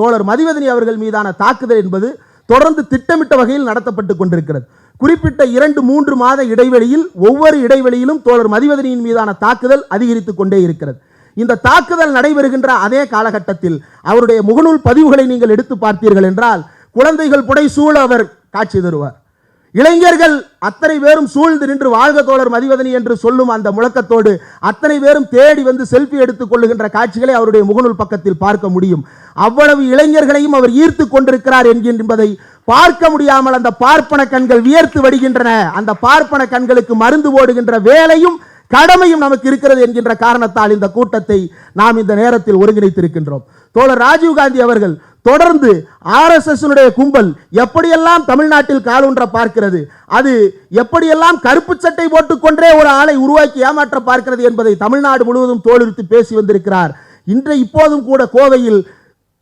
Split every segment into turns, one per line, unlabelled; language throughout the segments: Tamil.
தோழர் மதிவதனி அவர்கள் மீதான தாக்குதல் என்பது தொடர்ந்து திட்டமிட்ட வகையில் நடத்தப்பட்டு கொண்டிருக்கிறது. குறிப்பிட்ட இரண்டு மூன்று மாத இடைவெளியில் ஒவ்வொரு இடைவெளியிலும் தோழர் மதிவதனியின் மீதான தாக்குதல் அதிகரித்துக் கொண்டே இருக்கிறது. இந்த தாக்குதல் நடைபெறுகின்ற அதே காலகட்டத்தில் அவருடைய முகநூல் பதிவுகளை நீங்கள் எடுத்து பார்த்தீர்கள் என்றால் குழந்தைகள் புடை சூழ அவர் காட்சி தருவார். இளைஞர்கள் அத்தனை பேரும் சூழ்ந்து நின்று வாழ்க தோழர் மதிவதனி என்று சொல்லும் அந்த முழக்கத்தோடு அத்தனை பேரும் தேடி வந்து செல்ஃபி எடுத்துக் கொள்ளுகின்ற காட்சிகளை அவருடைய முகநூல் பக்கத்தில் பார்க்க முடியும். அவ்வளவு இளைஞர்களையும் அவர் ஈர்த்து கொண்டிருக்கிறார் என்கின்றதை பார்க்க முடியாமல் அந்த பார்ப்பன கண்கள் வியர்த்து வருகின்றன அந்த பார்ப்பன கண்களுக்கு மருந்து போடுகின்ற வேலையும் கடமையும் நமக்கு இருக்கிறது என்கின்ற காரணத்தால் இந்த கூட்டத்தை நாம் இந்த நேரத்தில் ஒருங்கிணைத்திருக்கின்றோம். தோழர் ராஜீவ்காந்தி அவர்கள் தொடர்ந்து ஆர்எஸ்எஸ்னுடைய கும்பல் எப்படியெல்லாம் தமிழ்நாட்டில் காலூன்ற பார்க்கிறது அது எப்படியெல்லாம் கருப்பு சட்டை போட்டுக்கொண்டே ஒரு ஆளை உருவாக்கி ஏமாற்ற பார்க்கிறது என்பதை தமிழ்நாடு முழுவதும் தோலுரித்து பேசி வந்திருக்கிறார். இன்று இப்போதும் கூட கோவையில்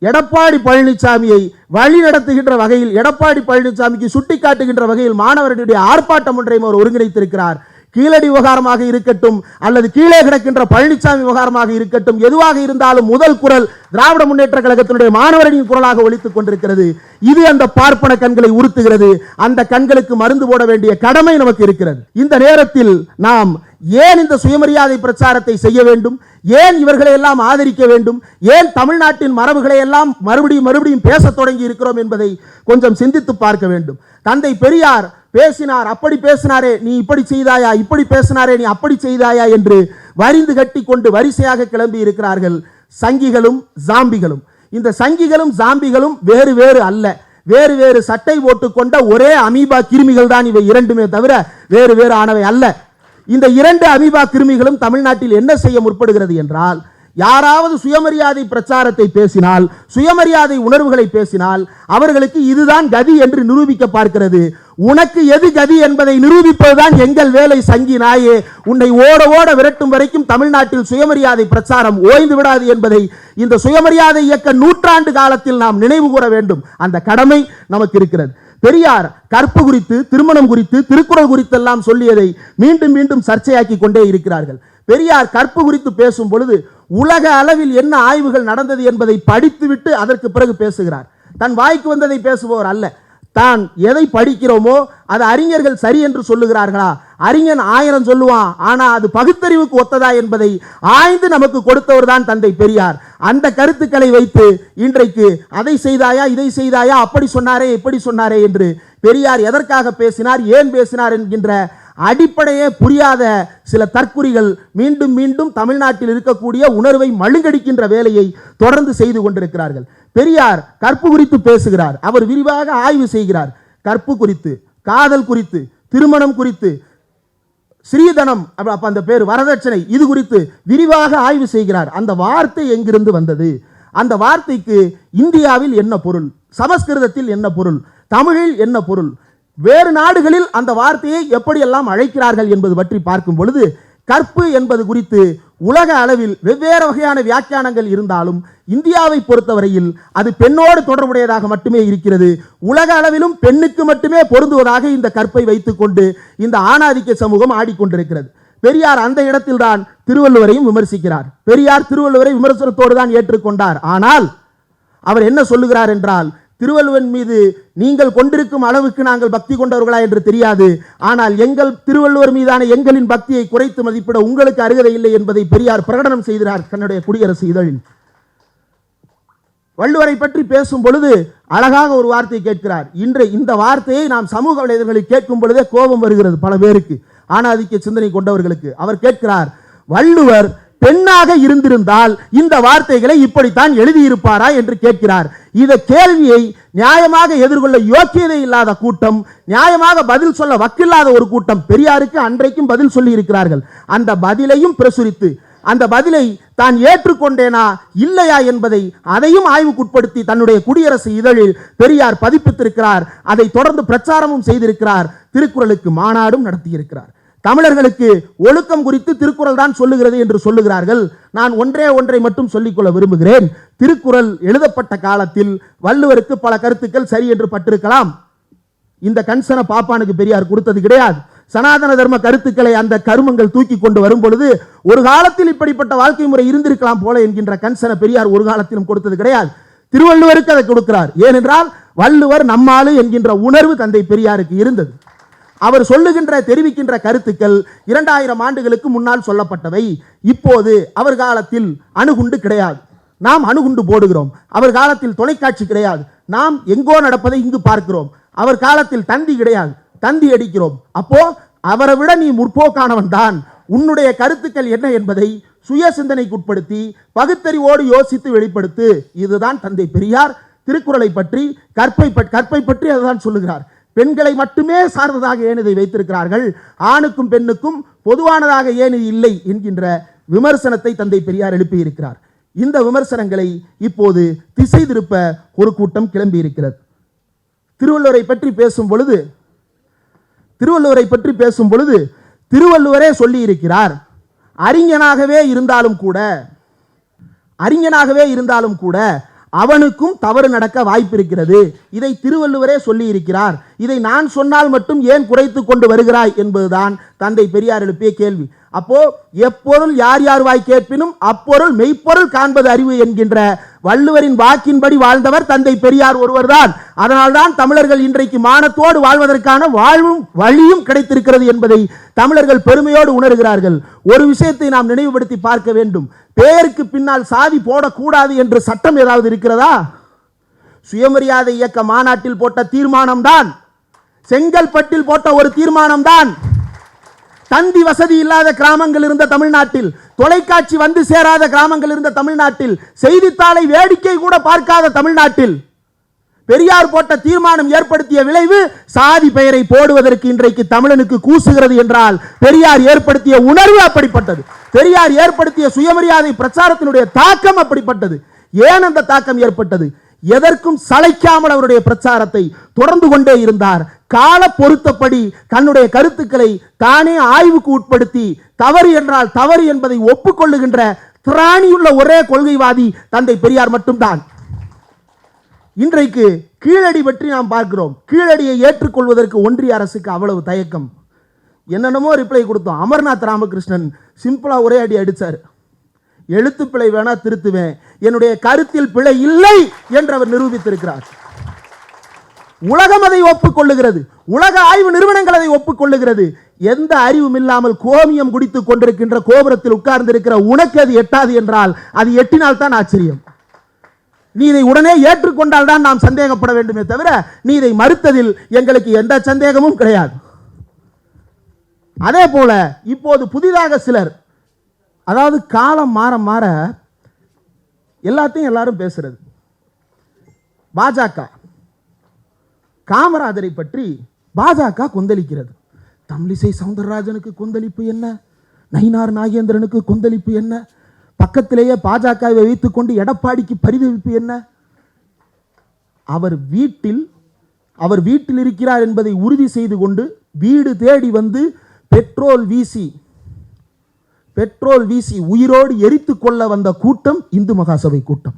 எடப்பாடி பழனிசாமியை வழி நடத்துகின்ற வகையில் எடப்பாடி பழனிசாமிக்கு சுட்டிக்காட்டுகின்ற வகையில் மாணவர்களுடைய ஆர்ப்பாட்டம் ஒன்றையும் அவர் ஒருங்கிணைத்திருக்கிறார். கீழடி விவகாரமாக இருக்கட்டும் அல்லது கீழே கிடக்கின்ற பழனிசாமி விவகாரமாக இருக்கட்டும் எதுவாக இருந்தாலும் முதல் குரல் திராவிட முன்னேற்ற கழகத்தினுடைய மாணவர்களின் குரலாக ஒழித்துக் கொண்டிருக்கிறது. இது அந்த பார்ப்பன கண்களை உறுத்துகிறது. அந்த கண்களுக்கு மருந்து போட வேண்டிய கடமை நமக்கு இருக்கிறது. இந்த நேரத்தில் நாம் ஏன் இந்த சுயமரியாதை பிரச்சாரத்தை செய்ய வேண்டும்? ஏன் இவர்களை எல்லாம் ஆதரிக்க வேண்டும்? ஏன் தமிழ்நாட்டின் மரபுகளை எல்லாம் மறுபடியும் மறுபடியும் பேசத் தொடங்கி இருக்கிறோம் என்பதை கொஞ்சம் சிந்தித்து பார்க்க வேண்டும். தந்தை பெரியார் பேசினார் அப்படி பேசினாரே நீ இப்படி செய்தாயா இப்படி பேசினாரே நீ அப்படி செய்தாயா என்று வரிந்து கட்டி கொண்டு வரிசையாக கிளம்பி இருக்கிறார்கள் சங்கிகளும் ஜாம்பிகளும். இந்த சங்கிகளும் ஜாம்பிகளும் வேறு வேறு அல்ல. வேறு வேறு சட்டை போட்டுக்கொண்ட ஒரே அமீபா கிருமிகள் தான் இவை இரண்டுமே தவிர வேறு வேறு ஆனவை அல்ல. இந்த இரண்டு அமீபா கிருமிகளும் தமிழ்நாட்டில் என்ன செய்ய முற்படுகிறது என்றால் யாராவது சுயமரியாதை பிரச்சாரத்தை பேசினால் சுயமரியாதை உணர்வுகளை பேசினால் அவர்களுக்கு இதுதான் கதி என்று நிரூபிக்க பார்க்கிறது. உனக்கு எது கதி என்பதை நிரூபிப்பதுதான் எங்கள் வேலை சங்கி நாயே. உன்னை ஓட ஓட விரட்டும் வரைக்கும் தமிழ்நாட்டில் சுயமரியாதை பிரச்சாரம் ஓய்ந்து விடாது என்பதை இந்த சுயமரியாதை இயக்க நூற்றாண்டு காலத்தில் நாம் நினைவு கூற வேண்டும். அந்த கடமை நமக்கு இருக்கிறது. பெரியார் கற்பு குறித்து திருமணம் குறித்து திருக்குறள் குறித்தெல்லாம் சொல்லியதை மீண்டும் மீண்டும் சர்ச்சையாக்கி கொண்டே இருக்கிறார்கள். பெரியார் கற்பு குறித்து பேசும் பொழுது உலக அளவில் என்ன ஆய்வுகள் நடந்தது என்பதை படித்துவிட்டு அதற்கு பிறகு பேசுகிறார். தன் வாய்க்கு வந்ததை பேசுபவர் அல்ல. தான் எதை படிக்கிறோமோ அது அறிஞர்கள் சரி என்று சொல்லுகிறார்களா? அறிஞன் ஆயிரம் சொல்லுவான் ஆனால் அது பகுத்தறிவுக்கு ஒத்ததா என்பதை ஆய்ந்து நமக்கு கொடுத்தவர் தான் தந்தை பெரியார். அந்த கருத்துக்களை வைத்து இன்றைக்கு அதை செய்தாயா இதை செய்தாயா அப்படி சொன்னாரே இப்படி சொன்னாரே என்று பெரியார் எதற்காக பேசினார் ஏன் பேசினார் என்கின்ற அடிப்படையே புரியாத சில தற்குறிகள் மீண்டும் மீண்டும் தமிழ்நாட்டில் இருக்கக்கூடிய உணர்வை மழுங்கடிக்கின்ற வேலையை தொடர்ந்து செய்து கொண்டிருக்கிறார்கள். பெரியார் கற்பு குறித்து பேசுகிறார். அவர் விரிவாக ஆய்வு செய்கிறார். கற்பு குறித்து காதல் குறித்து திருமணம் குறித்து ஸ்ரீதனம் அப்ப அந்த பேர் வரதட்சணை இது குறித்து விரிவாக ஆய்வு செய்கிறார். அந்த வார்த்தை எங்கிருந்து வந்தது? அந்த வார்த்தைக்கு இந்தியாவில் என்ன பொருள்? சமஸ்கிருதத்தில் என்ன பொருள்? தமிழில் என்ன பொருள்? வேறு நாடுகளில் அந்த வார்த்தையை எப்படியெல்லாம் அழைக்கிறார்கள் என்பது பற்றி பார்க்கும் பொழுது கற்பு என்பது குறித்து உலக அளவில் வெவ்வேறு வகையான வியாக்கியானங்கள் இருந்தாலும் இந்தியாவை பொறுத்தவரையில் அது பெண்ணோடு தொடர்புடையதாக மட்டுமே இருக்கிறது. உலக அளவிலும் பெண்ணுக்கு மட்டுமே பொருந்துவதாக இந்த கற்பை வைத்துக்கொண்டு இந்த ஆணாதிக்க சமூகம் ஆடிக்கொண்டிருக்கிறது. பெரியார் அந்த இடத்தில்தான் திருவள்ளுவரையும் விமர்சிக்கிறார். பெரியார் திருவள்ளுவரை விமர்சனத்தோடு தான் ஏற்றுக்கொண்டார். ஆனால் அவர் என்ன சொல்லுகிறார் என்றால் திருவள்ளுவன் மீது நீங்கள் கொண்டிருக்கும் அளவுக்கு நாங்கள் பக்தி கொண்டவர்களா என்று தெரியாது. ஆனால் எங்கள் திருவள்ளுவர் மீதான எங்களின் பக்தியை குறைத்து மதிப்பிட உங்களுக்கு அருகதை இல்லை என்பதை பெரியார் பிரகடனம் செய்கிறார் தன்னுடைய குடியரசு இதழில். வள்ளுவரை பற்றி பேசும் பொழுது அழகாக ஒரு வார்த்தை கேட்கிறார். இன்று இந்த வார்த்தையை நாம் சமூக வலைதளங்களில் கேட்கும் பொழுதே கோபம் வருகிறது பல பேருக்கு. ஆணாதிக்க சிந்தனை கொண்டவர்களுக்கு. அவர் கேட்கிறார் வள்ளுவர் பெண்ணாக இருந்திருந்தால் இந்த வார்த்தைகளை இப்படித்தான் எழுதியிருப்பாரா என்று கேட்கிறார். இந்த கேள்வியை நியாயமாக எதிர்கொள்ள யோக்கியதை இல்லாத கூட்டம் நியாயமாக பதில் சொல்ல வக்கில்லாத ஒரு கூட்டம் பெரியாருக்கு அன்றைக்கும் பதில் சொல்லி இருக்கிறார்கள் அந்த பதிலையும் பிரசுரித்து அந்த பதிலை தான் ஏற்றுக்கொண்டேனா இல்லையா என்பதை அதையும் ஆய்வுக்குட்படுத்தி தன்னுடைய குடியரசு இதழில் பெரியார் பதிப்பித்திருக்கிறார். அதை தொடர்ந்து பிரச்சாரமும் செய்திருக்கிறார். திருக்குறளுக்கு மாநாடும் நடத்தியிருக்கிறார். தமிழர்களுக்கு ஒழுக்கம் குறித்து திருக்குறள் தான் சொல்லுகிறது என்று சொல்லுகிறார்கள். நான் ஒன்றே ஒன்றை மட்டும் சொல்லிக்கொள்ள விரும்புகிறேன். திருக்குறள் எழுதப்பட்ட காலத்தில் வள்ளுவருக்கு பல கருத்துக்கள் சரி என்று பட்டிருக்கலாம். இந்த கண்சன பாப்பானுக்கு பெரியார் கொடுத்தது கிடையாது. சனாதன தர்ம கருத்துக்களை அந்த கருமங்கள் தூக்கி கொண்டு வரும் பொழுது ஒரு காலத்தில் இப்படிப்பட்ட வாழ்க்கை முறை இருந்திருக்கலாம் போல என்கின்ற கன்சன பெரியார் ஒரு காலத்திலும் கொடுத்தது கிடையாது. திருவள்ளுவருக்கு அதை கொடுக்கிறார். ஏனென்றால் வள்ளுவர் நம்மாளு என்கின்ற உணர்வு தந்தை பெரியாருக்கு இருந்தது. அவர் சொல்லுகின்ற தெரிவிக்கின்ற கருத்துக்கள் இரண்டாயிரம் ஆண்டுகளுக்கு முன்னால் சொல்லப்பட்டவை. இப்போது அவர் காலத்தில் அணுகுண்டு கிடையாது. நாம் அணுகுண்டு போடுகிறோம். அவர் காலத்தில் தொலைக்காட்சி கிடையாது. நாம் எங்கோ நடப்பதை இங்கு பார்க்கிறோம். அவர் காலத்தில் தந்தி கிடையாது. தந்தி அடிக்கிறோம். அப்போ அவரை விட நீ முற்போக்கானவன் தான். உன்னுடைய கருத்துக்கள் என்ன என்பதை சுய சிந்தனைக்குட்படுத்தி பகுத்தறிவோடு யோசித்து வெளிப்படுத்து. இதுதான் தந்தை பெரியார். திருக்குறளை பற்றி கற்பை கற்பை பற்றி அதுதான் சொல்லுகிறார். பெண்களை மட்டுமே சார்ந்ததாக ஏனதை வைத்திருக்கிறார்கள்? ஆணுக்கும் பெண்ணுக்கும் பொதுவானதாக ஏனது இல்லை என்கின்ற விமர்சனத்தை தந்தை பெரியார் எழுப்பியிருக்கிறார். இந்த விமர்சனங்களை இப்போது திசை திருப்ப ஒரு கூட்டம் கிளம்பியிருக்கிறது. திருவள்ளுவரை பற்றி பேசும் பொழுது திருவள்ளுவரை பற்றி பேசும் பொழுது திருவள்ளுவரே சொல்லி இருக்கிறார் அறிஞனாகவே இருந்தாலும் கூட அறிஞனாகவே இருந்தாலும் கூட அவனுக்கும் தவறு நடக்க வாய்ப்பு இருக்கிறது இதை திருவள்ளுவரே சொல்லி இருக்கிறார் இதை நான் சொன்னால் மட்டும் ஏன் குறைத்து கொண்டு வருகிறாய் என்பதுதான் தந்தை பெரியார் எழுப்பிய கேள்வி. அப்போ எப்பொருள் யார் யார் வாய் கேட்பினும் அப்பொருள் மெய்ப்பொருள் காண்பது அறிவு என்கின்ற வள்ளுவரின் வாக்கின்படி வாழ்ந்தவர் தந்தை பெரியார் ஒருவர்தான். அதனால்தான் தமிழர்கள் இன்றைக்கு மானத்தோடு வாழ்வதற்கான வாழ்வும் வழியும் கிடைத்திருக்கிறது என்பதை தமிழர்கள் பெருமையோடு உணர்கிறார்கள். ஒரு விஷயத்தை நாம் நினைவுபடுத்தி பார்க்க வேண்டும். பெயருக்கு பின்னால் சாதி போடக்கூடாது என்று சட்டம் ஏதாவது இருக்கிறதா? சுயமரியாதை இயக்க மாநாட்டில் போட்ட தீர்மானம்தான். செங்கல்பட்டில் போட்ட ஒரு தீர்மானம்தான். தந்தி வசதி இல்லாத கிராமங்கள் இருந்த தமிழ்நாட்டில் தொலைக்காட்சி வந்து சேராத கிராமங்கள் இருந்த தமிழ்நாட்டில் செய்தித்தாளை வேடிக்கை கூட பார்க்காத தமிழ்நாட்டில் பெரியார் போட்ட தீர்மானம் ஏற்படுத்திய விளைவு சாதி பெயரை போடுவதற்கு இன்றைக்கு தமிழனுக்கு கூசுகிறது என்றால் பெரியார் ஏற்படுத்திய உணர்வு அப்படிப்பட்டது. பெரியார் ஏற்படுத்திய சுயமரியாதை பிரச்சாரத்தினுடைய தாக்கம் அப்படிப்பட்டது. ஏன் அந்த தாக்கம் ஏற்பட்டது? எதற்கும் சளைக்காமல் அவருடைய பிரச்சாரத்தை தொடர்ந்து கொண்டே இருந்தார் கால பொருத்தப்படி தன்னுடைய கருத்துக்களை தானே ஆய்வுக்கு உட்படுத்தி தவறு என்றால் தவறு என்பதை ஒப்புக்கொள்ளுகின்ற திராணியுள்ள ஒரே கொள்கைவாதி தந்தை பெரியார் மட்டும்தான். இன்றைக்கு கீழடி பற்றி நாம் பார்க்கிறோம். கீழடியை ஏற்றுக்கொள்வதற்கு ஒன்றிய அரசுக்கு அவ்வளவு தயக்கம். என்னென்னமோ ரிப்ளை கொடுத்தோம். அமர்நாத் ராமகிருஷ்ணன் சிம்பிளா ஒரே அடி அடிச்சார். எழுத்து பிழை வேணா திருத்துவேன். என்னுடைய கருத்தில் பிழை இல்லை என்று அவர் நிரூபித்திருக்கிறார். உலகம் அதை ஒப்புக்கொள்ளுகிறது. உலக ஆய்வு நிறுவனங்கள் அதை ஒப்புக்கொள்ளுகிறது. எந்த அறிவும் இல்லாமல் கோமியம் குடித்துக் கொண்டிருக்கின்ற கோபுரத்தில் உட்கார்ந்திருக்கிற உனக்கு அது எட்டாது என்றால் அது எட்டினால் தான் ஆச்சரியம். நீ இதை உடனே ஏற்றுக்கொண்டால் தான் நாம் சந்தேகப்பட வேண்டுமே தவிர நீ இதை மறுத்ததில் எங்களுக்கு எந்த சந்தேகமும் கிடையாது. அதே போல இப்போது புதிதாக சிலர் அதாவது காலம் மாற மாற எல்லாத்தையும் எல்லாரும் பேசுறது. பாஜக காமராஜரை பற்றி பாஜக கொந்தளிக்கிறது. தமிழிசை சவுந்தரராஜனுக்கு கொந்தளிப்பு என்ன? நயினார் நாகேந்திரனுக்கு கொந்தளிப்பு என்ன? பக்கத்திலேயே பாஜகவை வைத்துக்கொண்டு எடப்பாடிக்கு பரிதவிப்பு என்ன? அவர் வீட்டில் அவர் வீட்டில் இருக்கிறார் என்பதை உறுதி செய்து கொண்டு வீடு தேடி வந்து பெட்ரோல் வீசி பெட்ரோல் வீசி உயிரோடு எரித்து கொள்ள வந்த கூட்டம் இந்து மகாசபை கூட்டம்.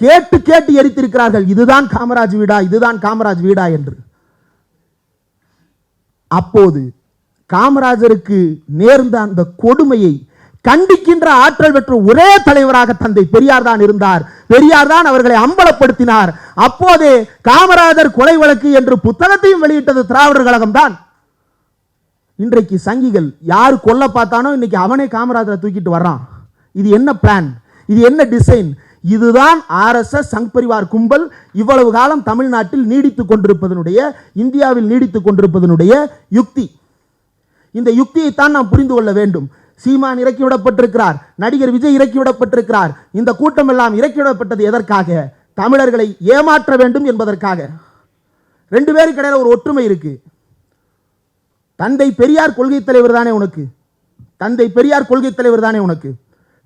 கேட்டு கேட்டு எரித்திருக்கிறார்கள். இதுதான் காமராஜ் வீடா இதுதான் காமராஜ் வீடா என்று. அப்போது காமராஜருக்கு நேர்ந்த அந்த கொடுமையை கண்டிக்கின்ற ஆற்றல் பெற்ற ஒரே தலைவராக தந்தை பெரியார் தான் இருந்தார். பெரியார் தான் அவர்களை அம்பலப்படுத்தினார். அப்போதே காமராஜர் கொலை வழக்கு என்று புத்தகத்தையும் வெளியிட்டது திராவிடர் கழகம் தான் இன்றைக்கு சங்கிகள் யார் கொல்ல பார்த்தானோ இன்னைக்கு அவனே காமராஜரை தூக்கிட்டு வர்றான். இது என்ன பிளான் இது என்ன டிசைன் இதுதான் ஆர்எஸ்எஸ் சங் பரிவார் கும்பல் இவ்வளவு காலம் தமிழ்நாட்டில் நீடித்து கொண்டிருப்பதனுடைய இந்தியாவில் நீடித்துக் கொண்டிருப்பதனுடைய யுக்தி. இந்த யுக்தியைத்தான் நாம் புரிந்து கொள்ள வேண்டும். சீமான் இறக்கிவிடப்பட்டிருக்கிறார் நடிகர் விஜய் இறக்கிவிடப்பட்டிருக்கிறார் இந்த கூட்டம் எல்லாம் இறக்கிவிடப்பட்டது எதற்காக? தமிழர்களை ஏமாற்ற வேண்டும் என்பதற்காக. ரெண்டு பேருக்கு இடையில ஒரு ஒற்றுமை இருக்கு. தந்தை பெரியார் கொள்கை தலைவர் தானே உனக்கு? தந்தை பெரியார் கொள்கை தலைவர் தானே உனக்கு?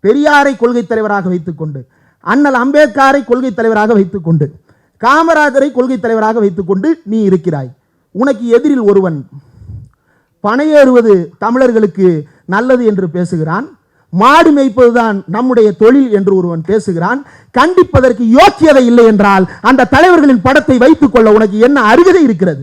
பெரியாரை கொள்கை தலைவராக வைத்துக்கொண்டு அண்ணல் அம்பேத்காரை கொள்கை தலைவராக வைத்துக்கொண்டு காமராஜரை கொள்கை தலைவராக வைத்துக்கொண்டு நீ இருக்கிறாய். உனக்கு எதிரில் ஒருவன் பனையேறுவது தமிழர்களுக்கு நல்லது என்று பேசுகிறான். மாடு மேய்ப்பதுதான் நம்முடைய தொழில் என்று ஒருவன் பேசுகிறான். கண்டிப்பதற்கு யோக்கியதை இல்லை என்றால் அந்த தலைவர்களின் படத்தை வைத்துக்கொள்ள உனக்கு என்ன அருகதை இருக்கிறது?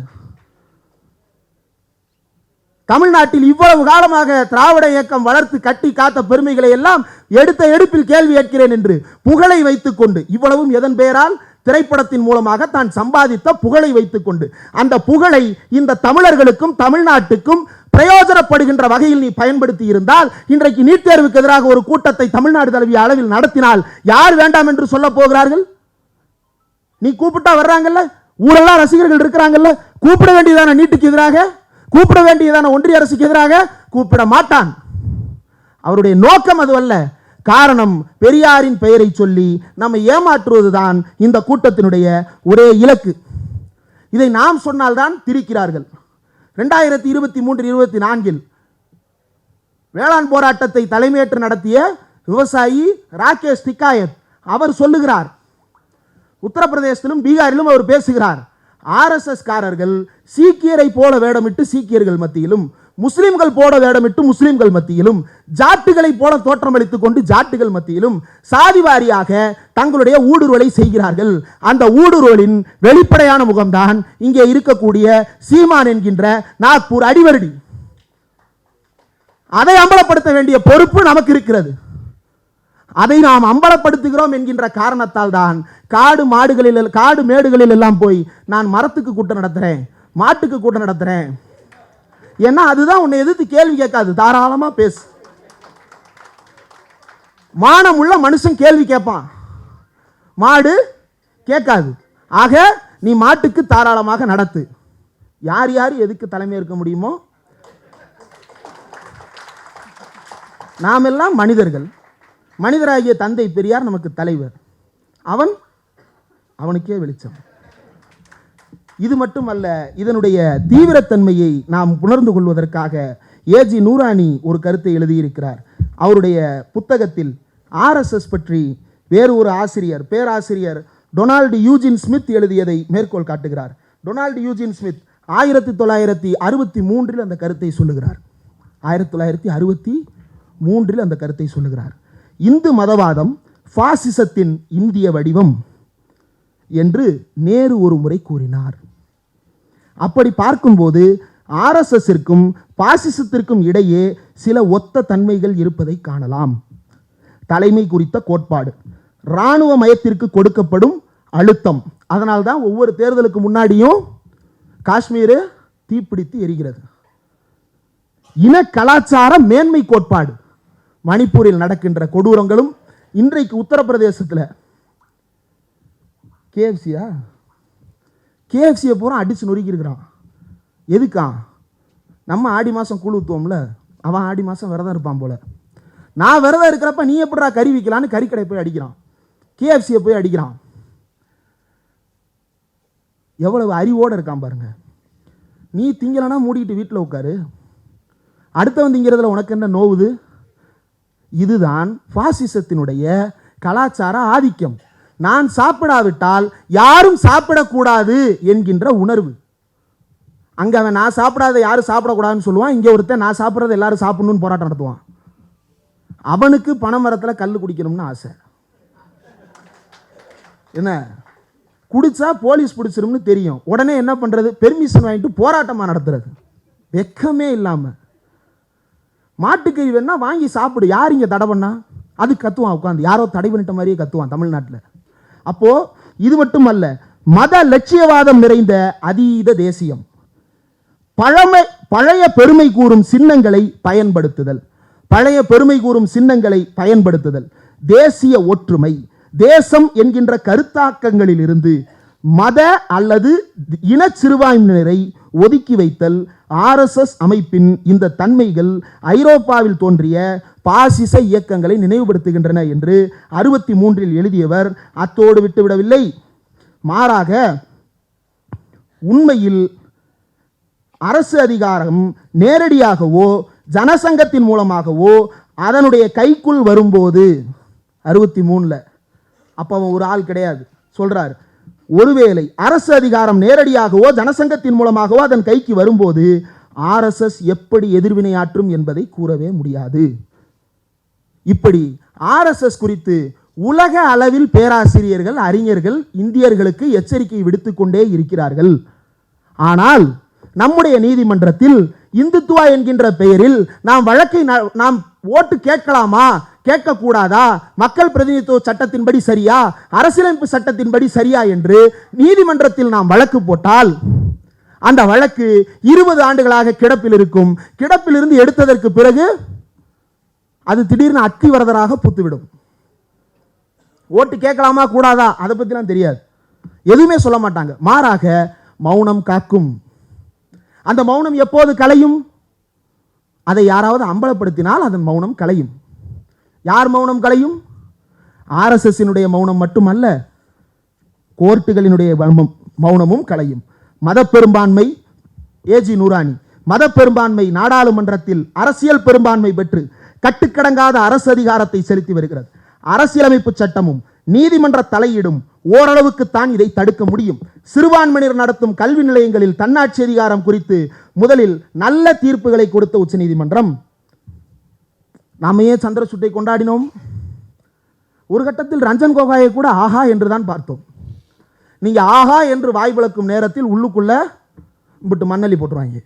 தமிழ்நாட்டில் இவ்வளவு காலமாக திராவிட இயக்கம் வளர்த்து கட்டி காத்த பெருமைகளை எல்லாம் எடுத்த எடுப்பில் கேள்வி கேட்கிறேன் என்று புகழை வைத்துக் கொண்டு இவ்வளவும் எதன் பெயரால்? திரைப்படத்தின் மூலமாக தான் சம்பாதித்த புகழை வைத்துக்கொண்டு. அந்த புகழை இந்த தமிழர்களுக்கும் தமிழ்நாட்டுக்கும் பிரயோஜனப்படுகின்ற வகையில் நீ பயன்படுத்தி இருந்தால் இன்றைக்கு நீட் தேர்வுக்கு எதிராக ஒரு கூட்டத்தை தமிழ்நாடு தழுவிய அளவில் நடத்தினால் யார் வேண்டாம் என்று சொல்ல போகிறார்கள்? நீ கூப்பிட்டா வர்றாங்கல்ல? ஊரெல்லாம் ரசிகர்கள் இருக்கிறாங்கல்ல? கூப்பிட வேண்டியதான நீட்டுக்கு எதிராக? கூப்பிட வேண்டியதான ஒன்றிய அரசுக்கு எதிராக கூப்பிட மாட்டான். அவருடைய நோக்கம் அதுவல்ல. காரணம் பெரியாரின் பெயரை சொல்லி நம்மை ஏமாற்றுவதுதான் இந்த கூட்டத்தினுடைய ஒரே இலக்கு. இதை நாம் சொன்னால்தான் திரிக்கிறார்கள். ரெண்டாயிரத்தி இருபத்தி மூன்று இருபத்தி நான்கில் வேளாண் போராட்டத்தை தலைமையேற்று நடத்திய விவசாயி ராகேஷ் திக்காயத் அவர் சொல்லுகிறார். உத்தரப்பிரதேசத்திலும் பீகாரிலும் அவர் பேசுகிறார். ஆர்எஸ்எஸ்காரர்கள் சீக்கியரை போல வேடமிட்டு சீக்கியர்கள் மத்தியிலும் முஸ்லிம்கள் போட வேடமிட்டு முஸ்லிம்கள் மத்தியிலும் ஜாட்டுகளை போல தோற்றமளித்துக் கொண்டு ஜாட்டுகள் மத்தியிலும் சாதி வாரியாக தங்களுடைய ஊடுருவலை செய்கிறார்கள். அந்த ஊடுருவலின் வெளிப்படையான முகம்தான் இங்கே இருக்கக்கூடிய சீமான் என்கின்ற நாக்பூர் அடிவருடி. அதை அம்பலப்படுத்த வேண்டிய பொறுப்பு நமக்கு இருக்கிறது. அதை நாம் அம்பலப்படுத்துகிறோம் என்கின்ற காரணத்தால் தான் காடு மாடுகளில் காடு மேடுகளில் எல்லாம் போய் நான் மரத்துக்கு கூட்டம் நடத்துகிறேன் மாட்டுக்கு கூட்டம் நடத்துகிறேன் ஏன்னா அதுதான் உன்னை எதிர்த்து கேள்வி கேட்காது தாராளமாக பேசு. மானம் உள்ள மனுஷன் கேள்வி கேட்பான். மாடு கேட்காது. ஆக நீ மாட்டுக்கு தாராளமாக நடத்து. யார் யார் எதுக்கு தலைமை இருக்க முடியுமோ? நாமெல்லாம் மனிதர்கள். மனிதராகிய தந்தை பெரியார் நமக்கு தலைவர். அவன் அவனுக்கே வெளிச்சம். இது மட்டுமல்ல இதனுடைய தீவிரத்தன்மையை நாம் உணர்ந்து கொள்வதற்காக ஏஜி நூராணி ஒரு கருத்தை எழுதியிருக்கிறார். அவருடைய புத்தகத்தில் ஆர்எஸ்எஸ் பற்றி வேறு ஒரு ஆசிரியர் பேராசிரியர் டொனால்டு யூஜின் ஸ்மித் எழுதியதை மேற்கோள் காட்டுகிறார். டொனால்டு யூஜின் ஸ்மித் ஆயிரத்தி தொள்ளாயிரத்தி அறுபத்தி மூன்றில் அந்த கருத்தை சொல்லுகிறார். ஆயிரத்தி தொள்ளாயிரத்தி அறுபத்தி மூன்றில் அந்த கருத்தை சொல்லுகிறார். இந்து மதவாதம் பாசிசத்தின் இந்திய வடிவம் என்று நேரு ஒரு முறை கூறினார். அப்படி பார்க்கும்போது ஆர்எஸ்எஸ்ஸிற்கும் பாசிசத்திற்கும் இடையே சில ஒத்த தன்மைகள் இருப்பதை காணலாம். தலைமை குறித்த கோட்பாடு. இராணுவ மயத்திற்கு கொடுக்கப்படும் அழுத்தம். அதனால் தான் ஒவ்வொரு தேர்தலுக்கு முன்னாடியும் காஷ்மீர் தீப்பிடித்து எரிகிறது. இன கலாச்சார மேன்மை கோட்பாடு. மணிப்பூரில் நடக்கின்ற கொடூரங்களும் இன்றைக்கு உத்தரப்பிரதேசத்தில். கேஎஃப்சியா கேஎஃப்சியை பூரா அடித்து நொறுக்கியிருக்கிறான். எதுக்கா? நம்ம ஆடி மாதம் கூழ் ஊற்றுவோம்ல அவன் ஆடி மாதம் விரதம் இருப்பான் போல. நான் விரதம் இருக்கிறப்ப நீ எப்படிடா கறி விற்கலான்னு கறிக்கடை போய் அடிக்கிறான். கேஎஃப்சியை போய் அடிக்கிறான். எவ்வளவு அறிவோடு இருக்கான் பாருங்க. நீ திங்கலைன்னா மூடிக்கிட்டு வீட்டில் உட்காரு. அடுத்தவன் திங்கிறதுல உனக்கு என்ன நோவுது? இதுதான் பாசிசத்தினுடைய கலாச்சார ஆதிக்கம். நான் சாப்பிடாவிட்டால் யாரும் சாப்பிடக்கூடாது என்கின்ற உணர்வு. அங்கே அவன் நான் சாப்பிடாத யாரும் சாப்பிடக்கூடாதுன்னு சொல்லுவான். இங்கே ஒருத்தன் நான் சாப்பிட்றத எல்லாரும் சாப்பிடணும்னு போராட்டம் நடத்துவான். அவனுக்கு பனைமரத்தில் கல் குடிக்கணும்னு ஆசை. என்ன? குடிச்சா போலீஸ் பிடிச்சிரும்னு தெரியும். உடனே என்ன பண்ணுறது பெர்மிஷன் வாங்கிட்டு போராட்டமாக நடத்துறது. வெக்கமே இல்லாமல் மாட்டுக்கறி வேணா வாங்கி சாப்பிடு. யார் இங்க தடை பண்ணா? அது கத்துவான் உட்காந்து யாரோ தடை பண்ணிட்ட மாதிரியே கத்துவான் தமிழ்நாட்டில். அப்போ இது மட்டுமல்ல மத லட்சியவாதம் நிறைந்த அதீத தேசியம். பழமை பழைய பெருமை கூறும் சின்னங்களை பயன்படுத்துதல். பழைய பெருமை கூறும் சின்னங்களை பயன்படுத்துதல். தேசிய ஒற்றுமை. தேசம் என்கின்ற கருத்தாக்கங்களில் இருந்து மத அல்லது இன சிறுபான்மையினரை ஒதுக்கி வைத்தல் ஆர்எஸ்எஸ் அமைப்பின் இந்த தன்மைகள் ஐரோப்பாவில் தோன்றிய பாசிச இயக்கங்களை நினைவுபடுத்துகின்றன என்று அறுபத்தி மூன்றில் எழுதியவர் அத்தோடு விட்டுவிடவில்லை. மாறாக உண்மையில் அரசு அதிகாரம் நேரடியாகவோ ஜனசங்கத்தின் மூலமாகவோ அதனுடைய கைக்குள் வரும்போது அறுபத்தி மூணில் அப்போ அவன் ஒரு ஆள் கிடையாது. சொல்றார் ஒருவேளை அரசு அதிகாரம் நேரடியாகவோ ஜனசங்கத்தின் மூலமாகவோ அதன் கைக்கு வரும்போது ஆர்எஸ்எஸ் எப்படி எதிர்வினையாற்றும் என்பதை கூறவே முடியாது. இப்படி ஆர்எஸ்எஸ் குறித்து உலக அளவில் பேராசிரியர்கள் அறிஞர்கள் இந்தியர்களுக்கு எச்சரிக்கை விடுத்துக்கொண்டே இருக்கிறார்கள். ஆனால் நம்முடைய நீதிமன்றத்தில் இந்துத்துவா என்கின்ற பெயரில் நாம் வழக்கை நாம் ஓட்டு கேட்கலாமா கேட்கக்கூடாதா? மக்கள் பிரதிநிதித்துவ சட்டத்தின்படி சரியா? அரசியலமைப்பு சட்டத்தின்படி சரியா என்று நீதிமன்றத்தில் நாம் வழக்கு போட்டால் அந்த வழக்கு இருபது ஆண்டுகளாக கிடப்பில் இருக்கும். கிடப்பிலிருந்து எடுத்ததற்கு பிறகு அது திடீர்னு அத்திவரதராக பூத்துவிடும். ஓட்டு கேட்கலாமா கூடாதா? அதை பற்றிலாம் தெரியாது. எதுவுமே சொல்ல மாட்டாங்க. மாறாக மௌனம் காக்கும். அந்த மௌனம் எப்போது கலையும்? அதை யாராவது அம்பலப்படுத்தினால் அதன் மௌனம் கலையும். யார் மௌனம் கலையும் ஆர்எஸ்எஸ்ஸினுடைய மௌனம் மட்டுமல்ல கோர்ட்டுகளினுடைய மௌனமும் கலையும் மத பெரும்பான்மை ஏஜி நூராணி மத பெரும்பான்மை நாடாளுமன்றத்தில் அரசியல் பெரும்பான்மை பெற்று கட்டுக்கடங்காத அரசு அதிகாரத்தை செலுத்தி வருகிறது. அரசியலமைப்பு சட்டமும் நீதிமன்ற தலையீடும் ஓரளவுக்குத்தான் இதை தடுக்க முடியும். சிறுபான்மையினர் நடத்தும் கல்வி நிலையங்களில் தன்னாட்சி அதிகாரம் குறித்து முதலில் நல்ல தீர்ப்புகளை கொடுத்த உச்சநீதிமன்றம் நாம ஏன் சந்திர சுட்டை கொண்டாடினோம்? ஒரு கட்டத்தில் ரஞ்சன் கோகாயை கூட ஆஹா என்று தான் பார்த்தோம். நீங்க ஆஹா என்று வாய் விளக்கும் நேரத்தில் உள்ளுக்குள்ள விட்டு மண்ணலி போட்டுருவாங்க.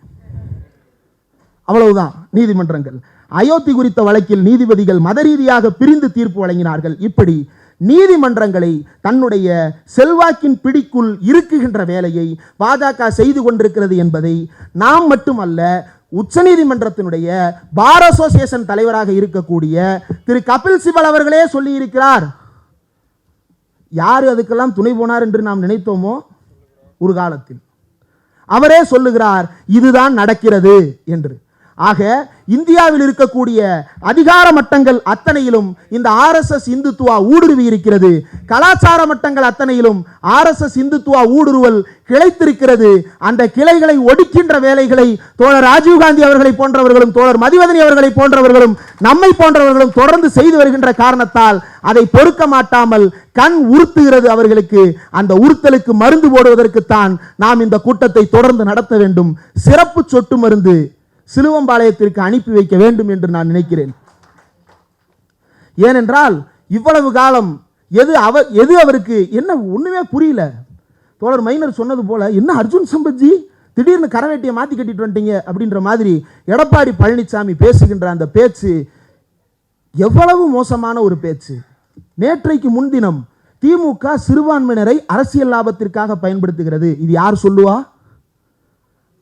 அவ்வளவுதான் நீதிமன்றங்கள். அயோத்தி குறித்த வழக்கில் நீதிபதிகள் மத ரீதியாக பிரிந்து தீர்ப்பு வழங்கினார்கள். இப்படி நீதிமன்றங்களை தன்னுடைய செல்வாக்கின் பிடிக்குள் இருக்குகின்ற வேலையை பாஜக செய்து கொண்டிருக்கிறது என்பதை நாம் மட்டுமல்ல உச்சநீதிமன்றத்தினுடைய பார் அசோசியேஷன் தலைவராக இருக்கக்கூடிய திரு கபில் சிபல் அவர்களே சொல்லியிருக்கிறார். யார் அதுக்கெல்லாம் துணை போனார் என்று நாம் நினைத்தோமோ? ஒரு காலத்தில். அவரே சொல்லுகிறார் இதுதான் நடக்கிறது என்று. ஆக இந்தியாவில் இருக்கக்கூடிய அதிகார மட்டங்கள் அத்தனையிலும் இந்த ஆர்எஸ்எஸ் இந்துத்துவா ஊடுருவி இருக்கிறது. கலாச்சார மட்டங்கள் அத்தனையிலும் ஆர்எஸ்எஸ் இந்துத்துவா ஊடுருவல் கிளைத்திருக்கிறது. அந்த கிளைகளை ஒடுக்கின்ற வேலைகளை தோழர் ராஜீவ்காந்தி அவர்களை போன்றவர்களும் தோழர் மதிவதனி அவர்களை போன்றவர்களும் நம்மை போன்றவர்களும் தொடர்ந்து செய்து வருகின்ற காரணத்தால் அதை பொறுக்க மாட்டாமல் கண் உறுத்துகிறது அவர்களுக்கு. அந்த உறுத்தலுக்கு மருந்து போடுவதற்குத்தான் நாம் இந்த கூட்டத்தை தொடர்ந்து நடத்த வேண்டும். சிறப்பு சொட்டு மருந்து. சிலுவம்பாளையத்திற்கு அனுப்பி வைக்க வேண்டும் என்று நான் நினைக்கிறேன். ஏனென்றால் இவ்வளவு காலம் எது அவர் எது அவருக்கு என்ன ஒண்ணுமே புரியல. தோழர் மைனர் சொன்னது போல என்ன அர்ஜுன் சம்பத்ஜி? திடீர்னு கரவேட்டியை மாற்றி கட்டிட்டு வந்துட்டீங்க அப்படின்ற மாதிரி எடப்பாடி பழனிசாமி பேசுகின்ற அந்த பேச்சு எவ்வளவு மோசமான ஒரு பேச்சு. நேற்றைக்கு முன்தினம் திமுக சிறுபான்மையினரை அரசியல் லாபத்திற்காக பயன்படுத்துகிறது. இது யார் சொல்லுவா?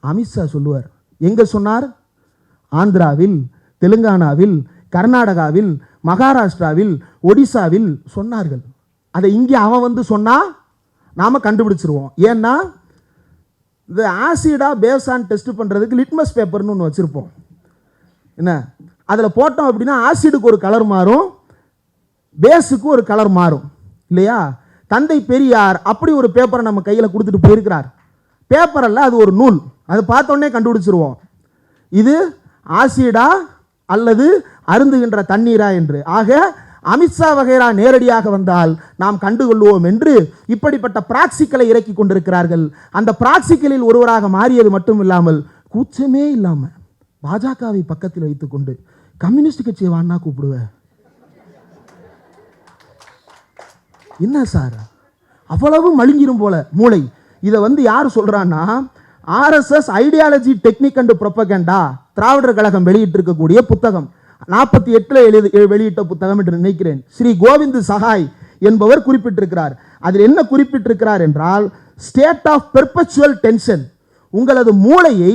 அமித்ஷா சொல்லுவார். எங்க சொன்னார்? ஆந்திராவில் தெலுங்கானாவில் கர்நாடகாவில் மகாராஷ்டிராவில் ஒடிசாவில் சொன்னார்கள். அதை இங்கே அவன் வந்து சொன்னால் நாம் கண்டுபிடிச்சிருவோம். ஏன்னா இந்த ஆசிடா பேஸான் டெஸ்ட் பண்ணுறதுக்கு லிட்மஸ் பேப்பர்னு ஒன்று வச்சுருப்போம். என்ன? அதில் போட்டோம் அப்படின்னா ஆசிடுக்கு ஒரு கலர் மாறும் பேஸுக்கு ஒரு கலர் மாறும். இல்லையா? தந்தை பெரியார் அப்படி ஒரு பேப்பரை நம்ம கையில் கொடுத்துட்டு போயிருக்கிறார். பேப்பர் அல்ல அது ஒரு நூல். அது பார்த்தோன்னே கண்டுபிடிச்சிருவோம். இது ஆசிடா அல்லது அருந்துகின்ற தண்ணீரா என்று. ஆக அமித்ஷா வகைரா நேரடியாக வந்தால் நாம் கண்டுகொள்வோம் என்று இப்படிப்பட்ட பிராக்சிக்களை இறக்கி கொண்டிருக்கிறார்கள். அந்த பிராக்சிக்கலில் ஒருவராக மாறியது மட்டும் இல்லாமல் கூச்சமே இல்லாமல் பாஜகவை பக்கத்தில் வைத்துக்கொண்டு கம்யூனிஸ்ட் கட்சியை வான்னா கூப்பிடுவேன் என்ன சார்? அவ்வளவு மழுங்கிரும் போல மூளை. இதை வந்து யார் சொல்கிறான்னா RSS ideology technique and propaganda Dravidar Kazhagam வெளியிட்டிருக்கக்கூடிய புத்தகம். நாற்பத்தி எட்டில் எழுதி வெளியிட்ட புத்தகம் என்று நினைக்கிறேன். ஸ்ரீ கோவிந்த் சஹாய் என்பவர் குறிப்பிட்டிருக்கிறார். அதில் என்ன குறிப்பிட்டிருக்கிறார் என்றால் ஸ்டேட் ஆஃப் பெர்பச்சுவல் டென்ஷன் உங்களது மூளையை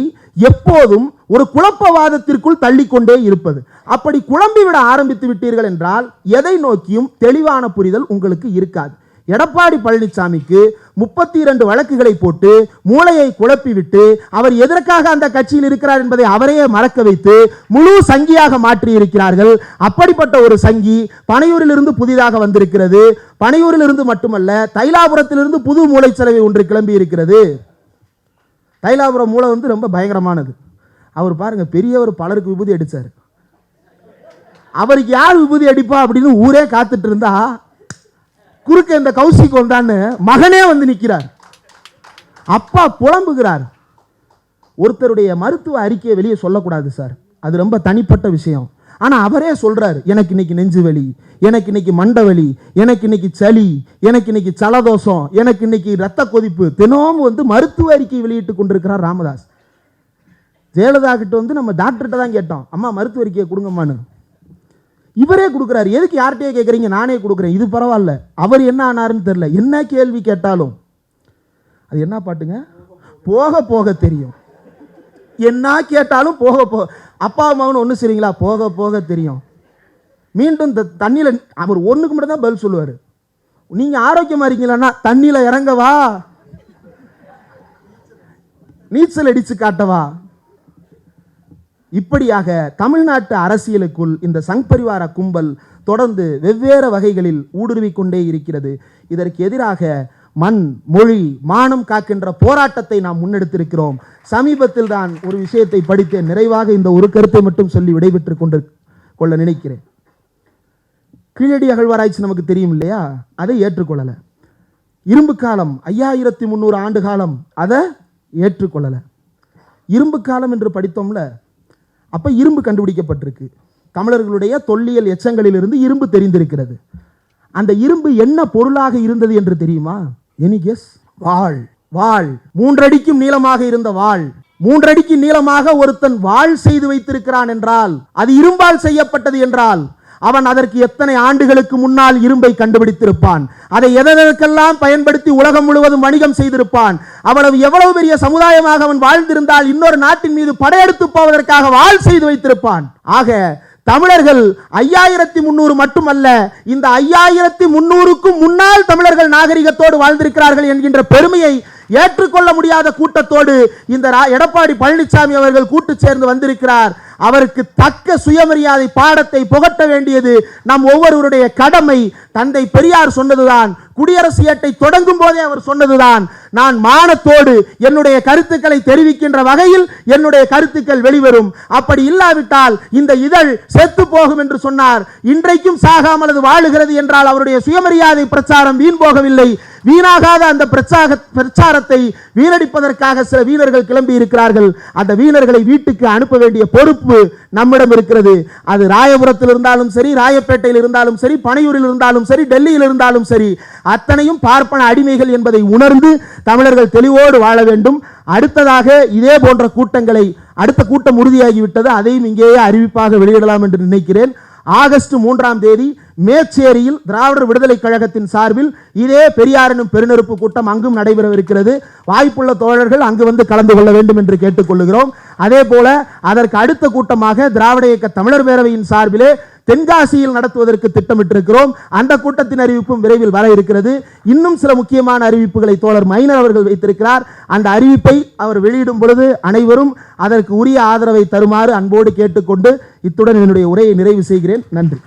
எப்போதும் ஒரு குழப்பவாதத்திற்குள் தள்ளிக்கொண்டே இருப்பது. அப்படி குழம்பி விட ஆரம்பித்து விட்டீர்கள் என்றால் எதை நோக்கியும் தெளிவான புரிதல் உங்களுக்கு இருக்காது. எடப்பாடி பழனிசாமிக்கு முப்பத்தி இரண்டு வழக்குகளை போட்டு மூளையை குழப்பிவிட்டு அவர் எதற்காக அந்த கட்சியில் இருக்கிறார் என்பதை அவரையே மறக்க வைத்து முழு சங்கியாக மாற்றி இருக்கிறார்கள் அப்படிப்பட்ட ஒரு சங்கி பனையூரிலிருந்து புதிதாக வந்திருக்கிறது. பனையூரிலிருந்து மட்டுமல்ல தைலாபுரத்திலிருந்து புது மூளைச்சலவை ஒன்று கிளம்பி இருக்கிறது தைலாபுரம் மூளை வந்து ரொம்ப பயங்கரமானது. அவர் பாருங்க பெரியவர் பலருக்கு விபூதி அடித்தார் அவருக்கு யார் விபூதி அடிப்பா அப்படின்னு ஊரே காத்துட்டு இருந்தா குறுக்க இந்த கௌசிக் வந்தான்னு மகனே வந்து நிற்கிறார் அப்பா புலம்புகிறார். ஒருத்தருடைய மருத்துவ அறிக்கையை வெளியே சொல்லக்கூடாது சார். அது ரொம்ப தனிப்பட்ட விஷயம். ஆனால் அவரே சொல்கிறார் எனக்கு இன்னைக்கு நெஞ்சு வலி எனக்கு இன்னைக்கு மண்டை வலி எனக்கு இன்னைக்கு சளி எனக்கு இன்னைக்கு சலதோஷம் எனக்கு இன்னைக்கு ரத்த கொதிப்பு. தினமும் வந்து மருத்துவ அறிக்கை வெளியிட்டு கொண்டிருக்கிறார் ராமதாஸ். ஜெயலலிதா கிட்ட வந்து நம்ம டாக்டர்கிட்ட தான் கேட்டோம் அம்மா மருத்துவ அறிக்கையை கொடுங்கம்மான்னு. இவரே கொடுக்குறாரு. எதுக்கு யார்கிட்டயே கேட்குறீங்க நானே கொடுக்குறேன். இது பரவாயில்ல. அவர் என்ன ஆனாருன்னு தெரில என்ன கேள்வி கேட்டாலும். அது என்ன பாட்டுங்க? போக போக தெரியும். என்ன கேட்டாலும் போக போக அப்பா அம்மாவும் ஒன்று சரிங்களா போக போக தெரியும். மீண்டும் இந்த தண்ணியில் அவர் ஒன்றுக்கு மட்டும் தான் பதில் சொல்லுவார். நீங்கள் ஆரோக்கியமாக இருக்கீங்களான்னா தண்ணியில் இறங்கவா நீச்சல் அடித்து காட்டவா இப்படியாக தமிழ்நாட்டு அரசியலுக்குள் இந்த சங் பரிவார கும்பல் தொடர்ந்து வெவ்வேறு வகைகளில் ஊடுருவிக் கொண்டே இருக்கிறது. இதற்கு எதிராக மண் மொழி மானம் காக்கின்ற போராட்டத்தை நாம் முன்னெடுத்திருக்கிறோம். சமீபத்தில் தான் ஒரு விஷயத்தை படித்து நிறைவாக இந்த ஒரு கருத்தை மட்டும் சொல்லி விடைபெற்றுக் கொண்டு கொள்ள நினைக்கிறேன். கீழடி அகழ்வாராய்ச்சி நமக்கு தெரியும் இல்லையா? அதை ஏற்றுக்கொள்ளலை. இரும்பு காலம் ஐயாயிரத்தி முந்நூறு ஆண்டு காலம் அதை ஏற்றுக்கொள்ளலை. இரும்பு காலம் என்று படித்தோம்ல அப்போ இரும்பு கண்டுபிடிக்கப்பட்டிருக்கு. தமிழர்களுடைய தொல்லியல் எச்சங்களிலிருந்து இரும்பு தெரிந்திருக்கிறது. அந்த இரும்பு என்ன பொருளாக இருந்தது என்று தெரியுமா? எனி கெஸ் வாள். வாள். மூன்றடிக்கும் நீளமாக இருந்த வாள். மூன்றடிக்கு நீளமாக ஒருத்தன் வாள் செய்து வைத்திருக்கிறான் என்றால் அது இரும்பால் செய்யப்பட்டது என்றால் அவன் அதற்கு எத்தனை ஆண்டுகளுக்கு முன்னால் இரும்பை கண்டுபிடித்திருப்பான்? அதை எதற்கெல்லாம் பயன்படுத்தி உலகம் முழுவதும் வணிகம் செய்திருப்பான்? அவ்வளவு எவ்வளவு பெரிய சமுதாயமாக அவன் வாழ்ந்திருந்தால் இன்னொரு நாட்டின் மீது படையெடுத்து போவதற்காக வாழ் செய்து வைத்திருப்பான்? ஆக தமிழர்கள் ஐயாயிரத்தி முன்னூறு மட்டுமல்ல இந்த ஐயாயிரத்தி முன்னூறுக்கும் முன்னால் தமிழர்கள் நாகரிகத்தோடு வாழ்ந்திருக்கிறார்கள் என்கின்ற பெருமையை ஏற்றுக்கொள்ள முடியாத கூட்டத்தோடு இந்த எடப்பாடி பழனிசாமி அவர்கள் கூட்டு சேர்ந்து வந்திருக்கிறார். அவருக்கு தக்க சுயமரியாதை பாடத்தை புகட்ட வேண்டியது நம் ஒவ்வொருவருடைய கடமை. தந்தை பெரியார் சொன்னதுதான். குடியரசு ஏட்டை தொடங்கும் போதே அவர் சொன்னதுதான். நான் மானத்தோடு என்னுடைய கருத்துக்களை தெரிவிக்கின்ற வகையில் என்னுடைய கருத்துக்கள் வெளிவரும். அப்படி இல்லாவிட்டால் இந்த இதழ் செத்து போகும் என்று சொன்னார். இன்றைக்கும் சாகாமல் அது வாழுகிறது என்றால் அவருடைய சுயமரியாதை பிரச்சாரம் வீண் போகவில்லை. வீணாகாத அந்த பிரச்சார பிரச்சாரத்தை வீணடிப்பதற்காக சில வீணர்கள் கிளம்பி இருக்கிறார்கள் அந்த வீணர்களை வீட்டுக்கு அனுப்ப வேண்டிய பொறுப்பு நம்மிடம் இருக்கிறது. அது ராயபுரத்தில் இருந்தாலும் சரி ராயப்பேட்டையில் இருந்தாலும் சரி பனையூரில் இருந்தாலும் சரி டெல்லியில் இருந்தாலும் சரி அத்தனையும் பார்ப்பன அடிமைகள் என்பதை உணர்ந்து தமிழர்கள் தெளிவோடு வாழ வேண்டும். அடுத்ததாக இதே போன்ற கூட்டங்களை அடுத்த கூட்டம் உறுதியாகிவிட்டது. அதையும் இங்கேயே அறிவிப்பாக வெளியிடலாம் என்று நினைக்கிறேன். ஆகஸ்ட் மூன்றாம் தேதி மேச்சேரியில் திராவிடர் விடுதலை கழகத்தின் சார்பில் இதே பெரியாரனும் பெருநெருப்பு கூட்டம் அங்கும் நடைபெறவிருக்கிறது. வாய்ப்புள்ள தோழர்கள் அங்கு வந்து கலந்து கொள்ள வேண்டும் என்று கேட்டுக்கொள்கிறோம் அதே போல அதற்கு அடுத்த கூட்டமாக திராவிட இயக்க தமிழர் பேரவையின் சார்பிலே தென்காசியில் நடத்துவதற்கு திட்டமிட்டிருக்கிறோம். அந்த கூட்டத்தின் அறிவிப்பும் விரைவில் வர இருக்கிறது. இன்னும் சில முக்கியமான அறிவிப்புகளை தோழர் மைனர் அவர்கள் வைத்திருக்கிறார். அந்த அறிவிப்பை அவர் வெளியிடும் பொழுது அனைவரும் அதற்கு உரிய ஆதரவை தருமாறு அன்போடு கேட்டுக்கொண்டு இத்துடன் என்னுடைய உரையை நிறைவு செய்கிறேன். நன்றி.